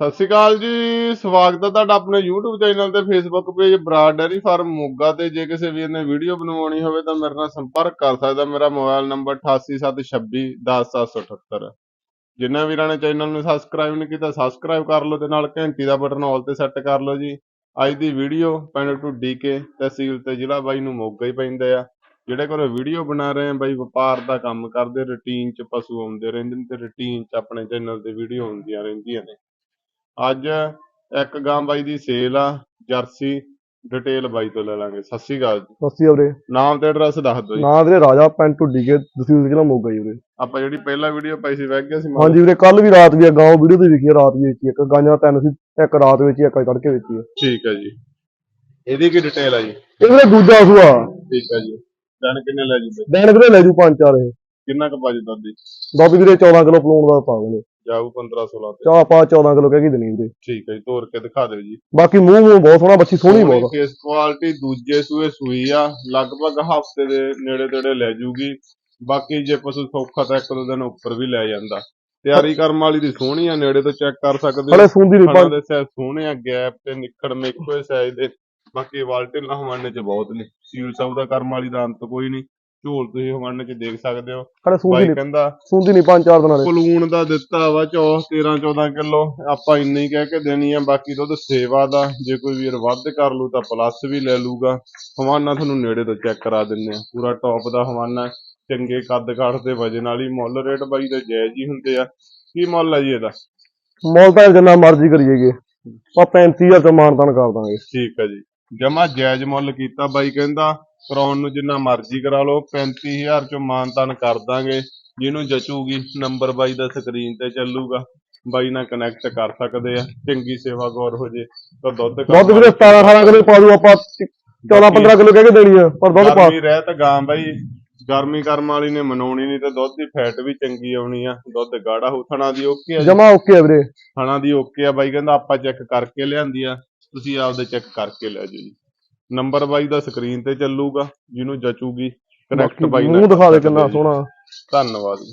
ਸਤਿ ਸ਼੍ਰੀ ਅਕਾਲ ਜੀ, ਸਵਾਗਤ ਹੈ ਤੁਹਾਡਾ ਆਪਣੇ YouTube ਚੈਨਲ ਤੇ Facebook page Brar dairy farm Moga ਤੇ। ਜੇ ਕਿਸੇ ਵੀਰ ਨੇ ਵੀਡੀਓ ਬਣਵਾਉਣੀ ਹੋਵੇ ਤਾਂ ਮੇਰੇ ਨਾਲ ਸੰਪਰਕ ਕਰ ਸਕਦਾ। ਮੇਰਾ ਮੋਬਾਈਲ ਨੰਬਰ 8876210778 ਜਿਨ੍ਹਾਂ ਵੀਰਾਂ ਨੇ ਚੈਨਲ ਨੂੰ ਸਬਸਕ੍ਰਾਈਬ ਨਹੀਂ ਕੀਤਾ ਸਬਸਕ੍ਰਾਈਬ ਕਰ ਲਓ ਤੇ ਨਾਲ ਘੰਟੀ ਦਾ ਬਟਨ ਆਲ ਤੇ ਸੈੱਟ ਕਰ ਲਓ ਜੀ। ਅੱਜ ਦੀ ਵੀਡੀਓ ਪਿੰਡ ਢੁੱਡੀ ਕੇ ਤਹਿਸੀਲ ਤੇ ਜ਼ਿਲ੍ਹਾ ਬਾਈ ਨੂੰ ਮੋਗਾ ਹੀ ਪੈਂਦੇ ਆ। ਜਿਹੜੇ ਕੋਲ ਵੀਡੀਓ ਬਣਾ ਰਹੇ ਆ, ਬਾਈ ਵਪਾਰ ਦਾ ਕੰਮ ਕਰਦੇ ਰੁਟੀਨ ਚ ਪਸ਼ੂ ਆਉਂਦੇ ਰਹਿੰਦੇ ਨੇ ਤੇ ਰੁਟੀਨ ਚ ਆਪਣੇ ਚੈਨਲ ਤੇ ਵੀਡੀਓ ਆਉਂਦੀਆਂ ਰਹਿੰਦੀਆਂ ਨੇ। ਅੱਜ ਇੱਕ ਗਾਂ ਬਾਈ ਦੀ ਸੇਲ ਆ ਜਰਸੀ ਡਿਟੇਲ ਬਾਈ ਤੋਂ ਲੈ ਲਾਂਗੇ। ਸਤਿ ਸ਼੍ਰੀ ਅਕਾਲ ਜੀ। ਸਸਤੀ ਵੀਰੇ। ਨਾਮ ਤੇ ਐਡਰੈਸ ਦੱਸ ਦਿਓ ਜੀ। ਨਾਂ ਵੀਰੇ ਰਾਜਾ ਪਿੰਡ ਢੁੱਡੀ ਕੇ ਤਹਿਸੀਲ ਜ਼ਿਲ੍ਹਾ ਮੋਗਾ ਜੀ ਵੀਰੇ। ਆਪਾਂ ਜਿਹੜੀ ਪਹਿਲਾ ਵੀਡੀਓ ਪਾਈ ਸੀ ਵਗ ਗਿਆ ਸੀ? ਹਾਂਜੀ ਵੀਰੇ ਕੱਲ ਵੀ ਰਾਤ ਵੀ ਆ ਗਾਂ ਵੀਡੀਓ ਤੇ ਵਿਖੀ ਆ, ਰਾਤ ਵੀ ਵੇਚੀ ਇੱਕ ਗਾਂਆਂ ਤਿੰਨ ਸੀ ਇੱਕ ਰਾਤ ਵਿੱਚ ਇੱਕ ਕੱਢ ਕੇ ਵੇਚੀ ਆ। ਠੀਕ ਹੈ ਜੀ। ਇਹਦੀ ਕੀ ਡਿਟੇਲ ਆ ਜੀ? ਇਹ ਵੀਰੇ ਦੂਜਾ ਸੂਆ ਠੀਕ ਹੈ ਜੀ। ਦਿਨ ਕਿੰਨੇ ਲੈ ਜੂਗੇ ਦੇਣ ਵੀਰੇ ਲੈ ਜੂ ਪੰਜ ਚਾਰ ਇਹ। ਕਿੰਨਾ ਕੁ ਭਾਜੀ ਦੁੱਧ ਦੀ? ਦੁੱਧ ਵੀਰੇ 14 ਕਿਲੋ ਪਲਾਉਣ ਦਾ ਪਾ ਗਏ ਜਾਊ 15 16 ਤੇ। ਚਾਹ ਪਾ 14 ਕਿਲੋ ਕਹਿ ਕੇ ਦੇਣੀ ਵੀਰੇ ਠੀਕ ਹੈ ਜੀ ਕੇ ਦਿਖਾ ਦਿਓ ਜੀ। ਬਾਕੀ ਮੂੰਹ ਮੂੰਹ ਬਹੁਤ ਸੋਹਣਾ ਬੱਚੀ ਸੋਹਣੀ ਬਹੁਤ। ਫੇਸ ਕੁਆਲਿਟੀ ਦੂਜੇ ਸੂਏ ਸੂਈ ਆ ਲਗਭਗ ਹਫ਼ਤੇ ਦੇ ਨੇੜੇ ਤੇੜੇ ਲੈ ਜੂਗੀ। ਬਾਕੀ ਜੇ ਪਸ਼ੂ ਸੌਖਾ ਤਾਂ ਇੱਕ ਦੋ ਦਿਨ ਉੱਪਰ ਵੀ ਲੈ ਜਾਂਦਾ। ਤਿਆਰੀ ਕਰਮ ਵਾਲੀ ਦੀ ਸੋਹਣੀ ਆ ਨੇੜੇ ਤੋਂ ਚੈੱਕ ਕਰ ਸਕਦੇ ਹਲੇ ਹੋ। ਸੁੰਦੀ ਨਹੀਂ ਸਾਈਜ਼ ਸੋਹਣੇ ਆ ਗੈਪ ਤੇ ਨਿਕੜ ਮੇ ਇੱਕੋ ਸਾਈਜ਼ ਦੇ। ਬਾਕੀ ਵਾਲਟੇ ਹਵਾਨੇ ਚ ਬਹੁਤ ਨੇ। ਸੀਲ ਸਭ ਦਾ ਕਰਮ ਵਾਲੀ ਦਾ ਅੰਤ ਕੋਈ ਨਹੀਂ। ਝੋਲ ਤੁਸੀਂ ਹਵਾਨੇ ਚ ਦੇਖ ਸਕਦੇ ਹੋ। ਸੁੰਦੀ ਨਹੀਂ ਕਹਿੰਦਾ ਸੁੰਦੀ ਨਹੀਂ ਪੰਜ ਚਾਰ ਦਿਨਾਂ ਦੇ। ਪਲੂਣ ਦਾ ਦਿੱਤਾ ਵਾ ਚੌ 13 14 ਕਿਲੋ। ਆਪਾਂ ਇੰਨੇ ਹੀ ਕਹਿ ਕੇ ਦੇਣੀ ਆ ਬਾਕੀ ਦੁੱਧ ਸੇਵਾ ਦਾ। ਜੇ ਕੋਈ ਵੀਰ ਵੱਧ ਕਰ ਲੂ ਤਾਂ ਪਲੱਸ ਵੀ ਲੈ ਲੂਗਾ। ਹਵਾਨਾ ਤੁਹਾਨੂੰ ਨੇੜੇ ਤੋਂ ਚੈੱਕ ਕਰਾ ਦਿੰਨੇ ਆ। ਪੂਰਾ ਟੌਪ ਦਾ ਹਵਾਨਾ ਚੰਗੇ ਕੱਦ ਕਾਠ ਤੇ ਵਜਨ ਵਾਲੀ ਮੁੱਲ ਰੇਟ ਬਾਈ ਦੇ ਜਾਇਜ਼ ਹੀ ਹੁੰਦੇ ਆ। ਕੀ ਮੁੱਲ ਆ ਜੀ ਇਹਦਾ? ਮੁੱਲ ਤਾਂ ਜਿੰਨਾ ਮਰਜ਼ੀ ਕਰੀਏਗੇ ਆ 35000 ਤੇ ਮਾਨਤਾਨ ਕਰ ਦਾਂਗੇ। ਠੀਕ ਹੈ ਜੀ। ਜਮਾ ਜਾਇਜ਼ ਮੁੱਲ ਕੀਤਾ ਬਾਈ ਕਹਿੰਦਾ। ਕਰਾਉਣ ਨੂੰ ਜਿੰਨਾ ਮਰਜ਼ੀ ਕਰਾ ਲਓ 35000 ਚੋਂ ਮਾਨਤਾਨ ਕਰ ਦਾਂਗੇ। ਜਿਹਨੂੰ ਜਚੂਗੀ ਨੰਬਰ ਬਾਈ ਦਾ ਸਕਰੀਨ ਤੇ ਚੱਲੂਗਾ। ਬਾਈ ਨਾਲ ਕਨੈਕਟ ਕਰ ਸਕਦੇ ਆ। ਚੰਗੀ ਸੇਵਾ ਗੌਰ ਹੋ ਜੇ ਤਾਂ ਦੁੱਧ ਦੁੱਧ ਵੀਰੇ 17 18 ਕਿਲੋ ਪਾ ਦੂ ਆਪਾਂ। 14 15 ਕਿਲੋ ਕਹਿ ਕੇ ਦੇਣੀ ਆ ਪਰ ਦੁੱਧ ਪਾ। ਰਹਿ ਤਾਂ ਗਾਂ ਬਾਈ। ਗਰਮੀ ਕਰਮ ਵਾਲੀ ਨੇ ਮਨਾਉਣੀ ਨਹੀਂ ਤੇ ਦੁੱਧ ਦੀ ਫੈਟ ਵੀ ਚੰਗੀ ਆਉਣੀ ਆ। ਦੁੱਧ ਗਾੜਾ ਹੋ ਥਣਾ ਦੀ ਓਕੇ ਆ ਜਮਾ ਓਕੇ ਆ ਵੀਰੇ। ਥਣਾ ਦੀ ਓਕੇ ਆ ਬਾਈ ਕਹਿੰਦਾ ਆਪਾਂ ਚੈੱਕ ਕਰਕੇ ਲਿਆਂਦੀ ਆ। ਤੁਸੀਂ ਆਪਦੇ ਚੈੱਕ ਕਰਕੇ ਲੈ ਜਾਓ ਜੀ। ਨੰਬਰ ਬਾਈ ਦਾ ਸਕਰੀਨ ਤੇ ਚੱਲੂਗਾ ਜਿਹਨੂੰ ਜਚੂਗੀ ਕਨੈਕਟ ਬਾਈ ਨਾਲ ਮੂੰਹ ਦਿਖਾ ਦੇ ਕਿੰਨਾ। ਸੋਹਣਾ ਧੰਨਵਾਦ ਜੀ